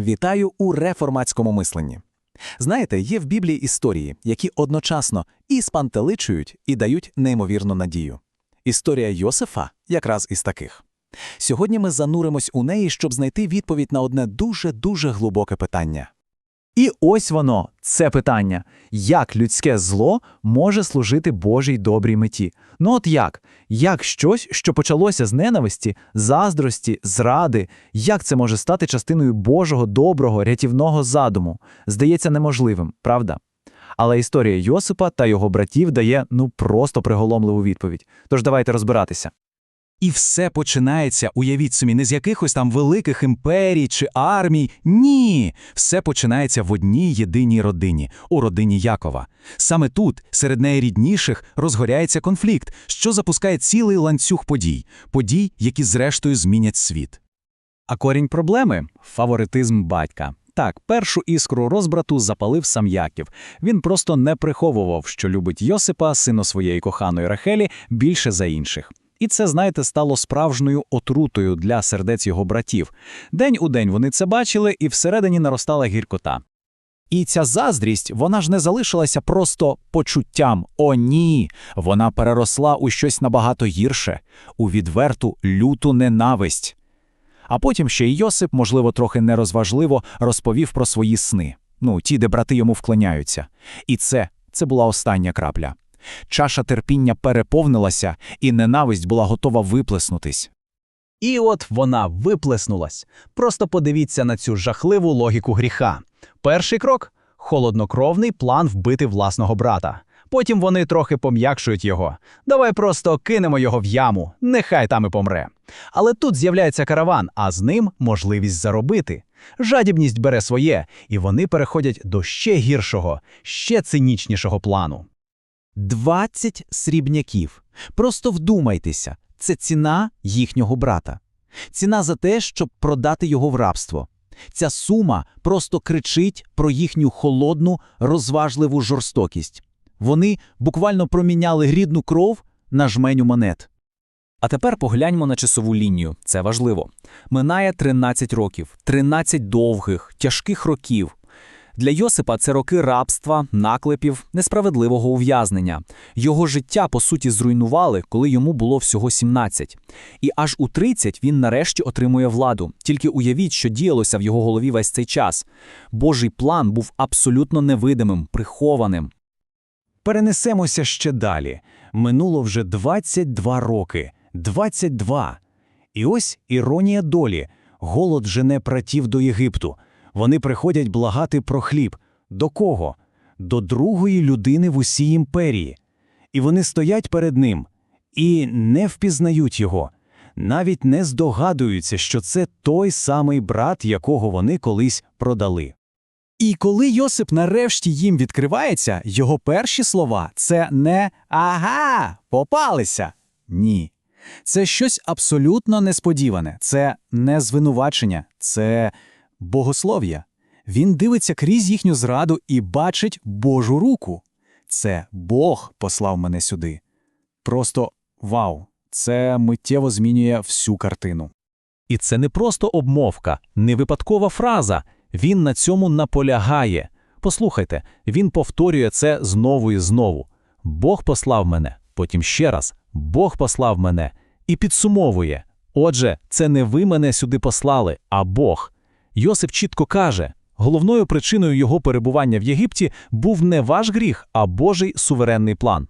Вітаю у реформатському мисленні. Знаєте, є в Біблії історії, які одночасно і спантеличують, і дають неймовірну надію. Історія Йосифа якраз із таких. Сьогодні ми зануримось у неї, щоб знайти відповідь на одне дуже-дуже глибоке питання. І ось воно, це питання: як людське зло може служити Божій добрій меті? Ну от як? Як щось, що почалося з ненависті, заздрості, зради, як це може стати частиною Божого доброго рятівного задуму? Здається неможливим, правда? Але історія Йосипа та його братів дає ну просто приголомливу відповідь. Тож давайте розбиратися. І все починається, уявіть собі, не з якихось там великих імперій чи армій. Ні, все починається в одній єдиній родині, у родині Якова. Саме тут, серед найрідніших, розгоряється конфлікт, що запускає цілий ланцюг подій, подій, які зрештою змінять світ. А корінь проблеми фаворитизм батька. Так, першу іскру розбрату запалив сам Яків. Він просто не приховував, що любить Йосипа, сина своєї коханої Рахелі, більше за інших. І це, знаєте, стало справжньою отрутою для сердець його братів. День у день вони це бачили, і всередині наростала гіркота. І ця заздрість, вона ж не залишилася просто почуттям. О, ні! Вона переросла у щось набагато гірше, у відверту люту ненависть. А потім ще й Йосип, можливо, трохи нерозважливо, розповів про свої сни. Ну, ті, де брати йому вклоняються. І це, це була остання крапля. Чаша терпіння переповнилася, і ненависть була готова виплеснутись. І от вона виплеснулась. Просто подивіться на цю жахливу логіку гріха. Перший крок холоднокровний план вбити власного брата. Потім вони трохи пом'якшують його. Давай просто кинемо його в яму, нехай там і помре. Але тут з'являється караван, а з ним можливість заробити. Жадібність бере своє, і вони переходять до ще гіршого, ще цинічнішого плану. 20 срібняків. Просто вдумайтеся, це ціна їхнього брата. Ціна за те, щоб продати його в рабство. Ця сума просто кричить про їхню холодну, розважливу жорстокість. Вони буквально проміняли рідну кров на жменю монет. А тепер погляньмо на часову лінію. Це важливо. Минає 13 років, 13 довгих, тяжких років. Для Йосипа це роки рабства, наклепів, несправедливого ув'язнення. Його життя, по суті, зруйнували, коли йому було всього 17. І аж у 30 він нарешті отримує владу. Тільки уявіть, що діялося в його голові весь цей час. Божий план був абсолютно невидимим, прихованим. Перенесемося ще далі. Минуло вже 22 роки. 22. І ось іронія долі. Голод жене братів до Єгипту. Вони приходять благати про хліб. До кого? До другої людини в усій імперії. І вони стоять перед ним і не впізнають його, навіть не здогадуються, що це той самий брат, якого вони колись продали. І коли Йосип нарешті їм відкривається, його перші слова це не ага, попалися. Ні. Це щось абсолютно несподіване, це не звинувачення, це богослов'я. Він дивиться крізь їхню зраду і бачить Божу руку. Це Бог послав мене сюди. Просто вау! Це миттєво змінює всю картину. І це не просто обмовка, не випадкова фраза. Він на цьому наполягає. Послухайте, він повторює це знову і знову. Бог послав мене, потім ще раз, Бог послав мене і підсумовує. Отже, це не ви мене сюди послали, а Бог. Йосип чітко каже: головною причиною його перебування в Єгипті був не ваш гріх, а Божий суверенний план.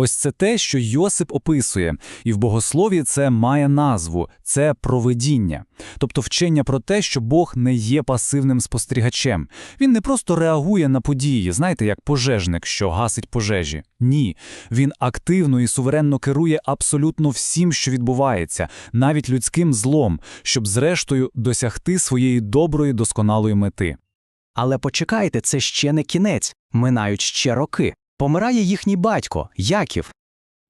Ось це те, що Йосип описує, і в богослові це має назву це провидіння, тобто вчення про те, що Бог не є пасивним спостерігачем. Він не просто реагує на події, знаєте, як пожежник, що гасить пожежі. Ні, він активно і суверенно керує абсолютно всім, що відбувається, навіть людським злом, щоб зрештою досягти своєї доброї досконалої мети. Але почекайте, це ще не кінець, минають ще роки. Помирає їхній батько, Яків.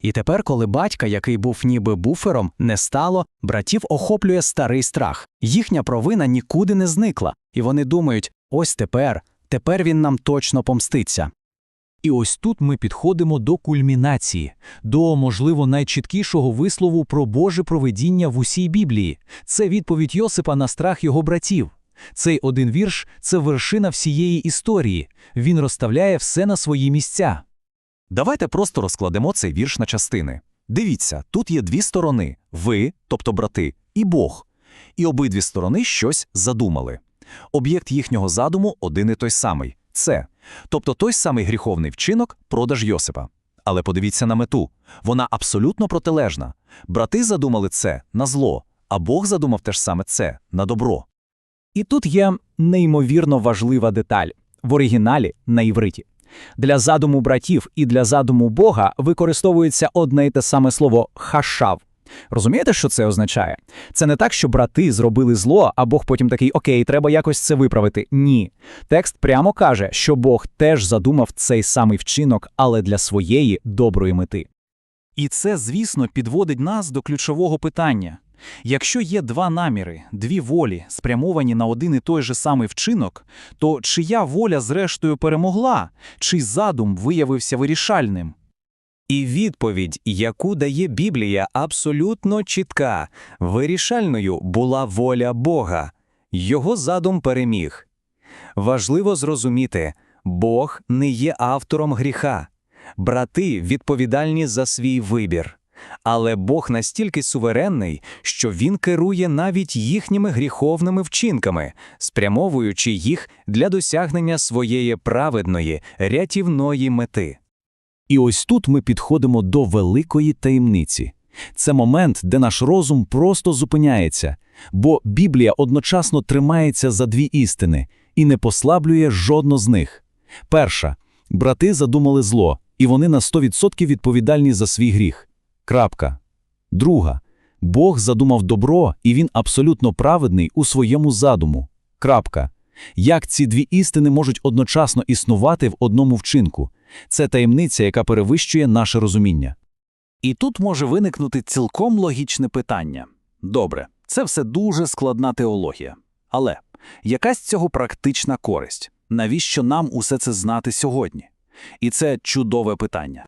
І тепер, коли батька, який був ніби буфером, не стало, братів охоплює старий страх. Їхня провина нікуди не зникла, і вони думають: ось тепер, тепер він нам точно помститься. І ось тут ми підходимо до кульмінації, до, можливо, найчіткішого вислову про Боже проведіння в усій Біблії. Це відповідь Йосипа на страх його братів. Цей один вірш це вершина всієї історії. Він розставляє все на свої місця. Давайте просто розкладемо цей вірш на частини. Дивіться, тут є дві сторони – ви, тобто брати, і Бог. І обидві сторони щось задумали. Об'єкт їхнього задуму один і той самий – це. Тобто той самий гріховний вчинок – продаж Йосипа. Але подивіться на мету. Вона абсолютно протилежна. Брати задумали це на зло, а Бог задумав те ж саме це на добро. І тут є неймовірно важлива деталь в оригіналі на івриті. Для задуму братів і для задуму Бога використовується одне й те саме слово хашав. Розумієте, що це означає? Це не так, що брати зробили зло, а Бог потім такий окей, треба якось це виправити. Ні. Текст прямо каже, що Бог теж задумав цей самий вчинок, але для своєї доброї мети. І це, звісно, підводить нас до ключового питання. Якщо є два наміри, дві волі, спрямовані на один і той же самий вчинок, то чия воля зрештою перемогла, чий задум виявився вирішальним? І відповідь, яку дає Біблія, абсолютно чітка. Вирішальною була воля Бога. Його задум переміг. Важливо зрозуміти, Бог не є автором гріха. Брати відповідальні за свій вибір. Але Бог настільки суверенний, що Він керує навіть їхніми гріховними вчинками, спрямовуючи їх для досягнення своєї праведної, рятівної мети. І ось тут ми підходимо до великої таємниці. Це момент, де наш розум просто зупиняється, бо Біблія одночасно тримається за дві істини і не послаблює жодну з них. Перша – брати задумали зло, і вони на 100% відповідальні за свій гріх. Крапка. Друга – Бог задумав добро, і він абсолютно праведний у своєму задуму. Крапка. Як ці дві істини можуть одночасно існувати в одному вчинку? Це таємниця, яка перевищує наше розуміння. І тут може виникнути цілком логічне питання. Добре, це все дуже складна теологія. Але яка з цього практична користь? Навіщо нам усе це знати сьогодні? І це чудове питання.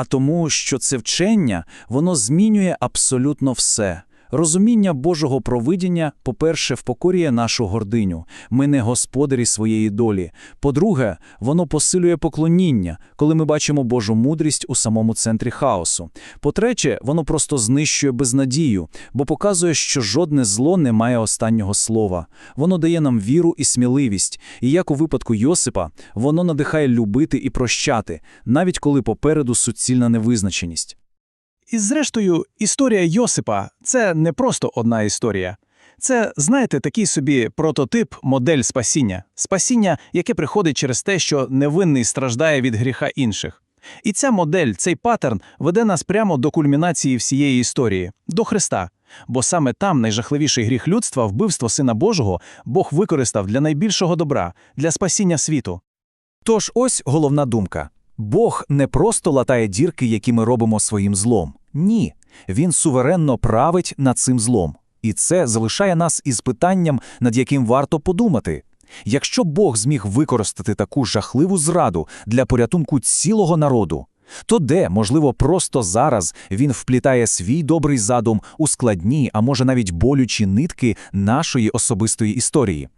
А тому, що це вчення, воно змінює абсолютно все. Розуміння Божого провидіння, по-перше, впокорює нашу гординю. Ми не господарі своєї долі. По-друге, воно посилює поклоніння, коли ми бачимо Божу мудрість у самому центрі хаосу. По-третє, воно просто знищує безнадію, бо показує, що жодне зло не має останнього слова. Воно дає нам віру і сміливість, і як у випадку Йосипа, воно надихає любити і прощати, навіть коли попереду суцільна невизначеність. І зрештою, історія Йосипа це не просто одна історія. Це, знаєте, такий собі прототип, модель спасіння. Спасіння, яке приходить через те, що невинний страждає від гріха інших. І ця модель, цей паттерн веде нас прямо до кульмінації всієї історії, до Христа. Бо саме там найжахливіший гріх людства, вбивство Сина Божого, Бог використав для найбільшого добра, для спасіння світу. Тож ось головна думка. Бог не просто латає дірки, які ми робимо своїм злом. Ні, він суверенно править над цим злом. І це залишає нас із питанням, над яким варто подумати. Якщо Бог зміг використати таку жахливу зраду для порятунку цілого народу, то де, можливо, просто зараз він вплітає свій добрий задум у складні, а може навіть болючі нитки нашої особистої історії.